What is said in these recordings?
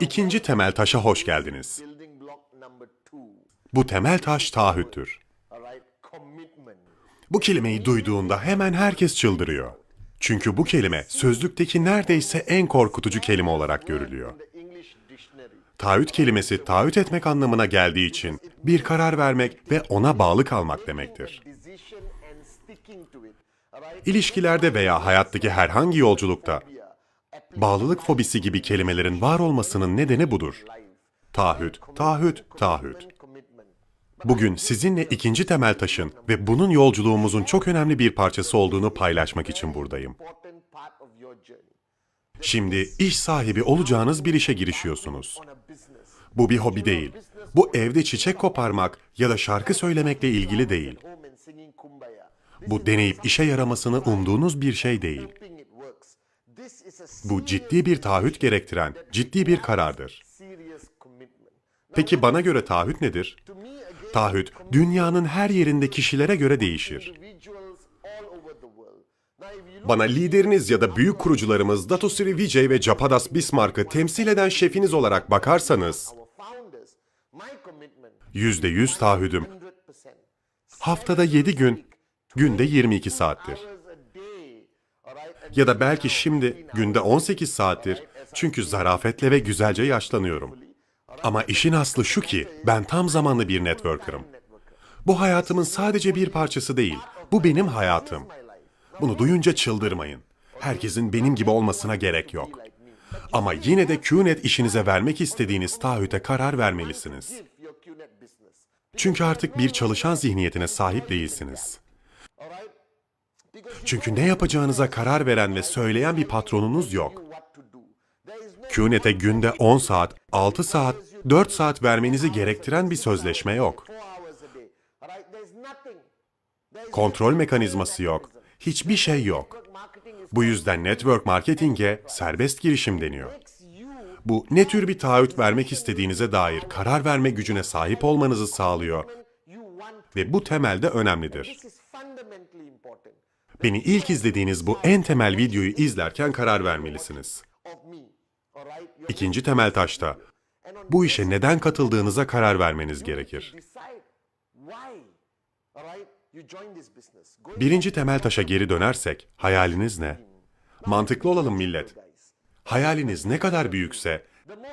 İkinci temel taşa hoş geldiniz. Bu temel taş taahhüttür. Bu kelimeyi duyduğunda hemen herkes çıldırıyor. Çünkü bu kelime sözlükteki neredeyse en korkutucu kelime olarak görülüyor. Taahhüt kelimesi taahhüt etmek anlamına geldiği için bir karar vermek ve ona bağlı kalmak demektir. İlişkilerde veya hayattaki herhangi yolculukta bağlılık fobisi gibi kelimelerin var olmasının nedeni budur. Taahhüt, taahhüt, taahhüt. Bugün sizinle ikinci temel taşın ve bunun yolculuğumuzun çok önemli bir parçası olduğunu paylaşmak için buradayım. Şimdi iş sahibi olacağınız bir işe girişiyorsunuz. Bu bir hobi değil. Bu evde çiçek koparmak ya da şarkı söylemekle ilgili değil. Bu deneyip işe yaramasını umduğunuz bir şey değil. Bu ciddi bir taahhüt gerektiren ciddi bir karardır. Peki bana göre taahhüt nedir? Taahhüt dünyanın her yerinde kişilere göre değişir. Bana lideriniz ya da büyük kurucularımız Datosiri Vijay ve Japadas Bismarck'ı temsil eden şefiniz olarak bakarsanız, commitment, %100 taahhüdüm 100%. haftada 7 gün, günde 22 saattir. Ya da belki şimdi günde 18 saattir çünkü zarafetle ve güzelce yaşlanıyorum. Ama işin aslı şu ki ben tam zamanlı bir networker'ım. Bu hayatımın sadece bir parçası değil. Bu benim hayatım. Bunu duyunca çıldırmayın. Herkesin benim gibi olmasına gerek yok. Ama yine de QNET işinize vermek istediğiniz taahhüte karar vermelisiniz. Çünkü artık bir çalışan zihniyetine sahip değilsiniz. Çünkü ne yapacağınıza karar veren ve söyleyen bir patronunuz yok. QNET'e günde 10 saat, 6 saat, 4 saat vermenizi gerektiren bir sözleşme yok. Kontrol mekanizması yok. Hiçbir şey yok. Bu yüzden network marketing'e serbest girişim deniyor. Bu ne tür bir taahhüt vermek istediğinize dair karar verme gücüne sahip olmanızı sağlıyor ve bu temelde önemlidir. Beni ilk izlediğiniz bu en temel videoyu izlerken karar vermelisiniz. İkinci temel taşta bu işe neden katıldığınıza karar vermeniz gerekir. Birinci temel taşa geri dönersek hayaliniz ne? Mantıklı olalım millet. Hayaliniz ne kadar büyükse,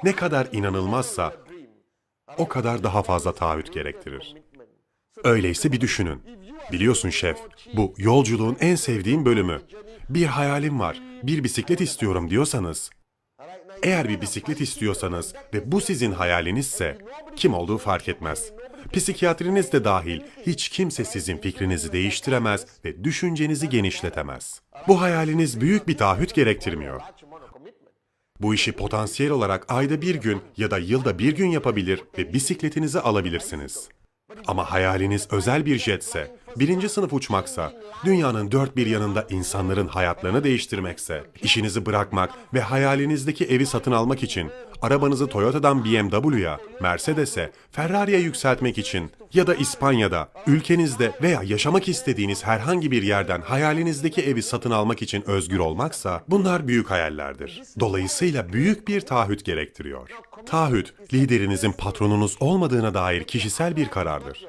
ne kadar inanılmazsa o kadar daha fazla taahhüt gerektirir. Öyleyse bir düşünün. Biliyorsun şef, bu yolculuğun en sevdiğim bölümü. Bir hayalim var, bir bisiklet istiyorum diyorsanız, eğer bir bisiklet istiyorsanız ve bu sizin hayalinizse kim olduğu fark etmez. Psikiyatriniz de dahil hiç kimse sizin fikrinizi değiştiremez ve düşüncenizi genişletemez. Bu hayaliniz büyük bir taahhüt gerektirmiyor. Bu işi potansiyel olarak ayda bir gün ya da yılda bir gün yapabilir ve bisikletinizi alabilirsiniz. Ama hayaliniz özel bir jetse, birinci sınıf uçmaksa, dünyanın dört bir yanında insanların hayatlarını değiştirmekse, işinizi bırakmak ve hayalinizdeki evi satın almak için, arabanızı Toyota'dan BMW'ya, Mercedes'e, Ferrari'ye yükseltmek için ya da İspanya'da, ülkenizde veya yaşamak istediğiniz herhangi bir yerden hayalinizdeki evi satın almak için özgür olmaksa, bunlar büyük hayallerdir. Dolayısıyla büyük bir taahhüt gerektiriyor. Taahhüt, liderinizin patronunuz olmadığına dair kişisel bir karardır.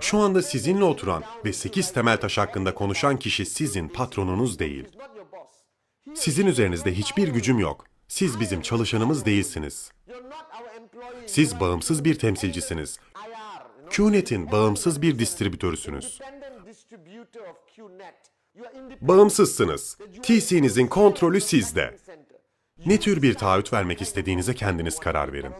Şu anda sizinle oturan ve 8 temel taş hakkında konuşan kişi sizin patronunuz değil. Sizin üzerinizde hiçbir gücüm yok. Siz bizim çalışanımız değilsiniz. Siz bağımsız bir temsilcisiniz. QNET'in bağımsız bir distribütörüsünüz. Bağımsızsınız. TC'nizin kontrolü sizde. Ne tür bir taahhüt vermek istediğinize kendiniz karar verin.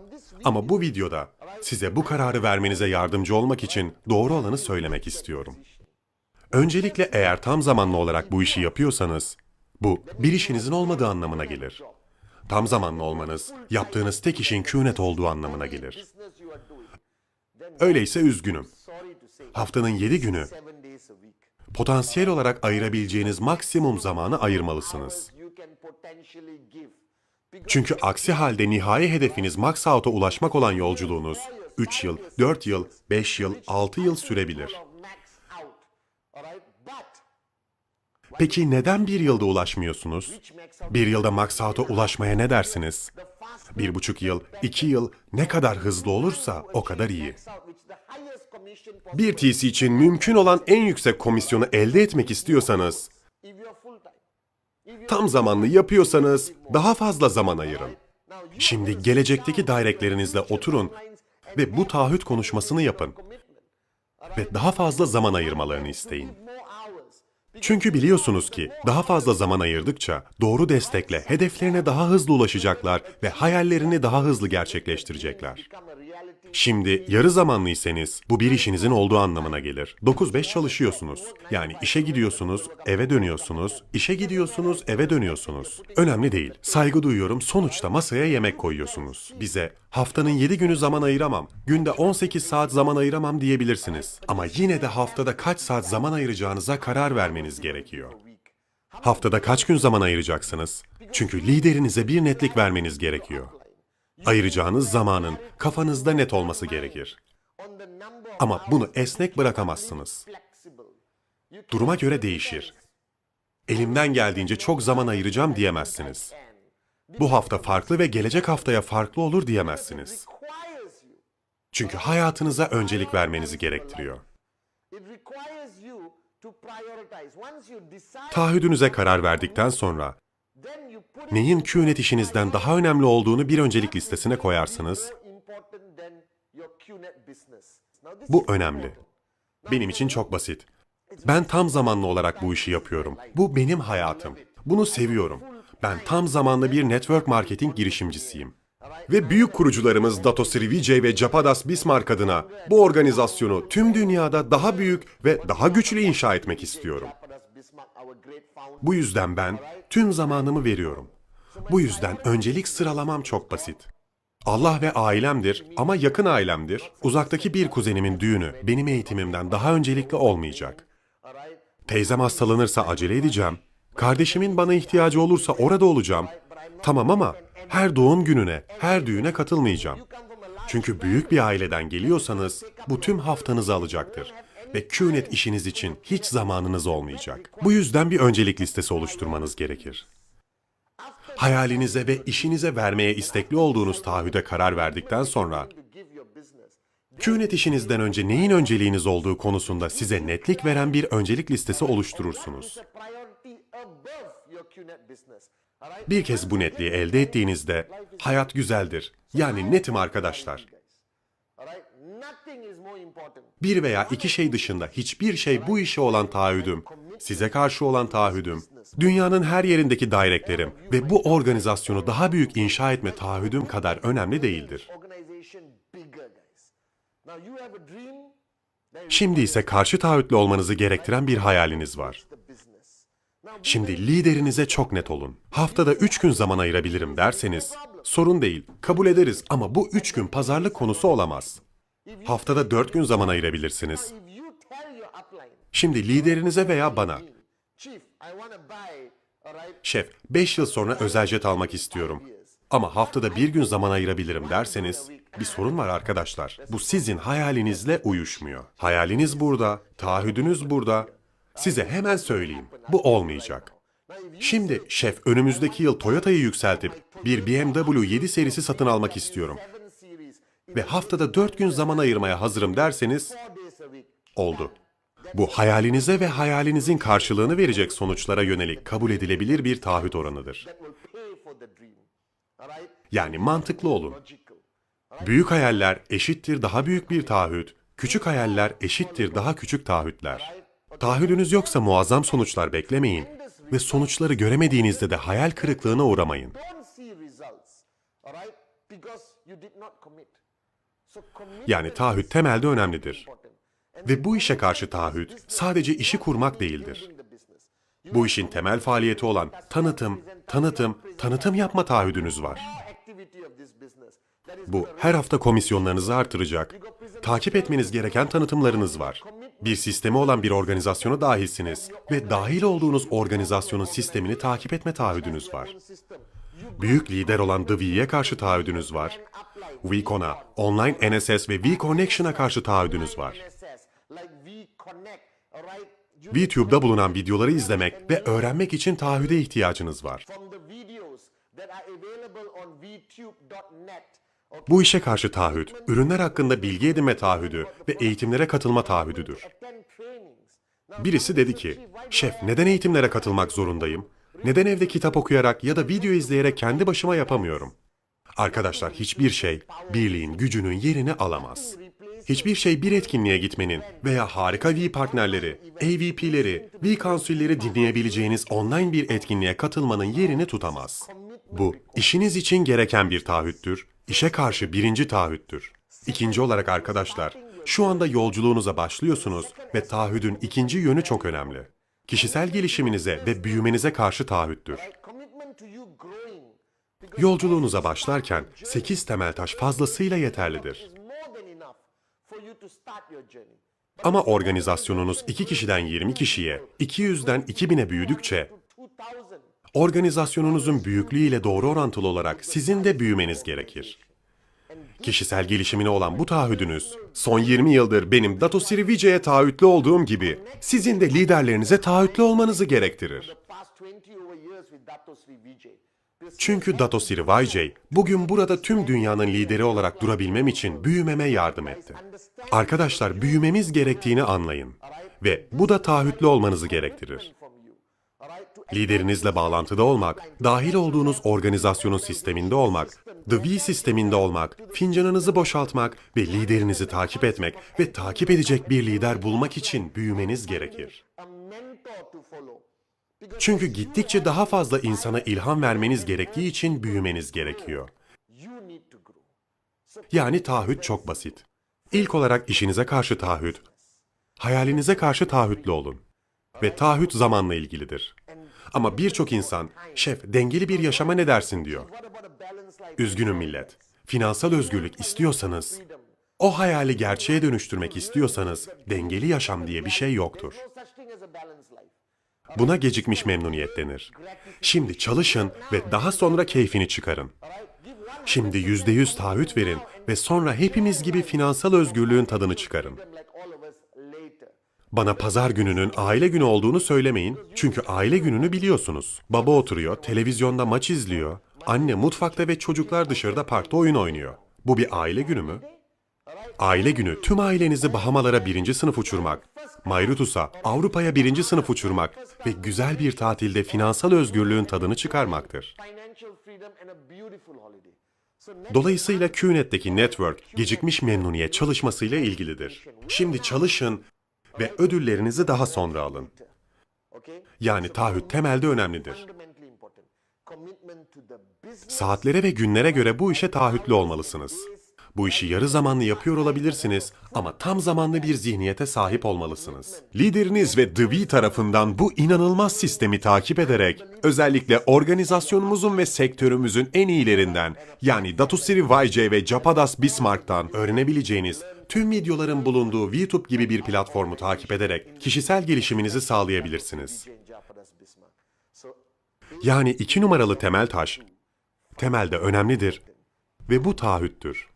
Ama bu videoda size bu kararı vermenize yardımcı olmak için doğru olanı söylemek istiyorum. Öncelikle eğer tam zamanlı olarak bu işi yapıyorsanız, bu bir işinizin olmadığı anlamına gelir. Tam zamanlı olmanız, yaptığınız tek işin QNET olduğu anlamına gelir. Öyleyse üzgünüm. Haftanın 7 günü potansiyel olarak ayırabileceğiniz maksimum zamanı ayırmalısınız. Çünkü aksi halde nihai hedefiniz max out'a ulaşmak olan yolculuğunuz 3 yıl, 4 yıl, 5 yıl, 6 yıl sürebilir. Peki neden bir yılda ulaşmıyorsunuz? Bir yılda max out'a ulaşmaya ne dersiniz? Bir buçuk yıl, iki yıl ne kadar hızlı olursa o kadar iyi. Bir TC için mümkün olan en yüksek komisyonu elde etmek istiyorsanız, tam zamanlı yapıyorsanız daha fazla zaman ayırın. Şimdi gelecekteki direklerinizle oturun ve bu taahhüt konuşmasını yapın. Ve daha fazla zaman ayırmalarını isteyin. Çünkü biliyorsunuz ki daha fazla zaman ayırdıkça doğru destekle hedeflerine daha hızlı ulaşacaklar ve hayallerini daha hızlı gerçekleştirecekler. Şimdi yarı zamanlıysanız bu bir işinizin olduğu anlamına gelir. 9-5 çalışıyorsunuz. Yani işe gidiyorsunuz, eve dönüyorsunuz, işe gidiyorsunuz, eve dönüyorsunuz. Önemli değil. Saygı duyuyorum. Sonuçta masaya yemek koyuyorsunuz. Bize haftanın 7 günü zaman ayıramam, günde 18 saat zaman ayıramam diyebilirsiniz. Ama yine de haftada kaç saat zaman ayıracağınıza karar vermeniz gerekiyor. Haftada kaç gün zaman ayıracaksınız? Çünkü liderinize bir netlik vermeniz gerekiyor. Ayıracağınız zamanın kafanızda net olması gerekir. Ama bunu esnek bırakamazsınız. Duruma göre değişir. Elimden geldiğince çok zaman ayıracağım diyemezsiniz. Bu hafta farklı ve gelecek haftaya farklı olur diyemezsiniz. Çünkü hayatınıza öncelik vermenizi gerektiriyor. Taahhüdünüze karar verdikten sonra neyin QNET işinizden daha önemli olduğunu bir öncelik listesine koyarsınız. Bu önemli. Benim için çok basit. Ben tam zamanlı olarak bu işi yapıyorum. Bu benim hayatım. Bunu seviyorum. Ben tam zamanlı bir network marketing girişimcisiyim. Ve büyük kurucularımız Dato Srivice ve Japadas Bismarck adına bu organizasyonu tüm dünyada daha büyük ve daha güçlü inşa etmek istiyorum. Bu yüzden ben tüm zamanımı veriyorum. Bu yüzden öncelik sıralamam çok basit. Allah ve ailemdir ama yakın ailemdir. Uzaktaki bir kuzenimin düğünü benim eğitimimden daha öncelikli olmayacak. Teyzem hastalanırsa acele edeceğim. Kardeşimin bana ihtiyacı olursa orada olacağım. Tamam ama her doğum gününe, her düğüne katılmayacağım. Çünkü büyük bir aileden geliyorsanız bu tüm haftanızı alacaktır ve QNET işiniz için hiç zamanınız olmayacak. Bu yüzden bir öncelik listesi oluşturmanız gerekir. Hayalinize ve işinize vermeye istekli olduğunuz taahhüde karar verdikten sonra QNET işinizden önce neyin önceliğiniz olduğu konusunda size netlik veren bir öncelik listesi oluşturursunuz. Bir kez bu netliği elde ettiğinizde hayat güzeldir. Yani netim arkadaşlar. Bir veya iki şey dışında hiçbir şey bu işe olan taahhüdüm, size karşı olan taahhüdüm, dünyanın her yerindeki direklerim ve bu organizasyonu daha büyük inşa etme taahhüdüm kadar önemli değildir. Şimdi ise karşı taahhütlü olmanızı gerektiren bir hayaliniz var. Şimdi liderinize çok net olun. Haftada 3 gün zaman ayırabilirim derseniz, sorun değil, kabul ederiz ama bu 3 gün pazarlık konusu olamaz. Haftada 4 gün zaman ayırabilirsiniz. Şimdi liderinize veya bana, şef 5 yıl sonra özel jet almak istiyorum. Ama haftada bir gün zaman ayırabilirim derseniz, bir sorun var arkadaşlar. Bu sizin hayalinizle uyuşmuyor. Hayaliniz burada, taahhüdünüz burada. Size hemen söyleyeyim, bu olmayacak. Şimdi şef önümüzdeki yıl Toyota'yı yükseltip bir BMW 7 serisi satın almak istiyorum. Ve haftada 4 gün zaman ayırmaya hazırım derseniz oldu. Bu hayalinize ve hayalinizin karşılığını verecek sonuçlara yönelik kabul edilebilir bir taahhüt oranıdır. Yani mantıklı olun. Büyük hayaller eşittir daha büyük bir taahhüt, küçük hayaller eşittir daha küçük taahhütler. Taahhüdünüz yoksa muazzam sonuçlar beklemeyin ve sonuçları göremediğinizde de hayal kırıklığına uğramayın. Yani taahhüt temelde önemlidir. Ve bu işe karşı taahhüt sadece işi kurmak değildir. Bu işin temel faaliyeti olan tanıtım, tanıtım, tanıtım yapma taahhüdünüz var. Bu her hafta komisyonlarınızı artıracak, takip etmeniz gereken tanıtımlarınız var. Bir sistemi olan bir organizasyona dahilsiniz ve dahil olduğunuz organizasyonun sistemini takip etme taahhüdünüz var. Büyük lider olan V'ye karşı taahhüdünüz var. VConn'a, Online NSS ve VConnection'a karşı taahhüdünüz var. VTube'da bulunan videoları izlemek ve öğrenmek için taahhüde ihtiyacınız var. Bu işe karşı taahhüt, ürünler hakkında bilgi edinme taahhüdü ve eğitimlere katılma taahhüdüdür. Birisi dedi ki, şef neden eğitimlere katılmak zorundayım? Neden evde kitap okuyarak ya da video izleyerek kendi başıma yapamıyorum? Arkadaşlar hiçbir şey birliğin gücünün yerini alamaz. Hiçbir şey bir etkinliğe gitmenin veya harika V partnerleri, AVP'leri, V konsülleri dinleyebileceğiniz online bir etkinliğe katılmanın yerini tutamaz. Bu, işiniz için gereken bir taahhüttür, işe karşı birinci taahhüttür. İkinci olarak arkadaşlar, şu anda yolculuğunuza başlıyorsunuz ve taahhüdün ikinci yönü çok önemli. Kişisel gelişiminize ve büyümenize karşı taahhüttür. Yolculuğunuza başlarken 8 temel taş fazlasıyla yeterlidir. Ama organizasyonunuz 2 kişiden 20 kişiye, 200'den 2000'e büyüdükçe, 2000. organizasyonunuzun büyüklüğü ile doğru orantılı olarak sizin de büyümeniz gerekir. Kişisel gelişimine olan bu taahhüdünüz, son 20 yıldır benim Dato Srivice'ye taahhütlü olduğum gibi, sizin de liderlerinize taahhütlü olmanızı gerektirir. The past 20 over years with Dato Sri Vijay. This Çünkü Dato Srivice, bugün burada tüm dünyanın lideri olarak durabilmem için büyümeme yardım etti. Arkadaşlar büyümemiz gerektiğini anlayın. Ve bu da taahhütlü olmanızı gerektirir. Liderinizle bağlantıda olmak, dahil olduğunuz organizasyonun sisteminde olmak, The V sisteminde olmak, fincanınızı boşaltmak ve liderinizi takip etmek ve takip edecek bir lider bulmak için büyümeniz gerekir. Çünkü gittikçe daha fazla insana ilham vermeniz gerektiği için büyümeniz gerekiyor. Yani taahhüt çok basit. İlk olarak işinize karşı taahhüt, hayalinize karşı taahhütlü olun. Ve taahhüt zamanla ilgilidir. Ama birçok insan, şef dengeli bir yaşama ne dersin diyor. Üzgünüm millet. Finansal özgürlük istiyorsanız, o hayali gerçeğe dönüştürmek istiyorsanız dengeli yaşam diye bir şey yoktur. Buna gecikmiş memnuniyet denir. Şimdi çalışın ve daha sonra keyfini çıkarın. Şimdi yüzde yüz taahhüt verin ve sonra hepimiz gibi finansal özgürlüğün tadını çıkarın. Bana pazar gününün aile günü olduğunu söylemeyin. Çünkü aile gününü biliyorsunuz. Baba oturuyor, televizyonda maç izliyor. Anne mutfakta ve çocuklar dışarıda parkta oyun oynuyor. Bu bir aile günü mü? Aile günü tüm ailenizi Bahamalara birinci sınıf uçurmak, Mauritius'a, Avrupa'ya birinci sınıf uçurmak ve güzel bir tatilde finansal özgürlüğün tadını çıkarmaktır. Dolayısıyla QNet'teki network gecikmiş memnuniyet çalışmasıyla ilgilidir. Şimdi çalışın ve ödüllerinizi daha sonra alın. Yani taahhüt temelde önemlidir. Saatlere ve günlere göre bu işe taahhütlü olmalısınız. Bu işi yarı zamanlı yapıyor olabilirsiniz ama tam zamanlı bir zihniyete sahip olmalısınız. Lideriniz ve The V tarafından bu inanılmaz sistemi takip ederek özellikle organizasyonumuzun ve sektörümüzün en iyilerinden yani Datusiri Vayce ve Japadas Bismarck'tan öğrenebileceğiniz tüm videoların bulunduğu VTube gibi bir platformu takip ederek kişisel gelişiminizi sağlayabilirsiniz. Yani iki numaralı temel taş, temelde önemlidir ve bu taahhüttür.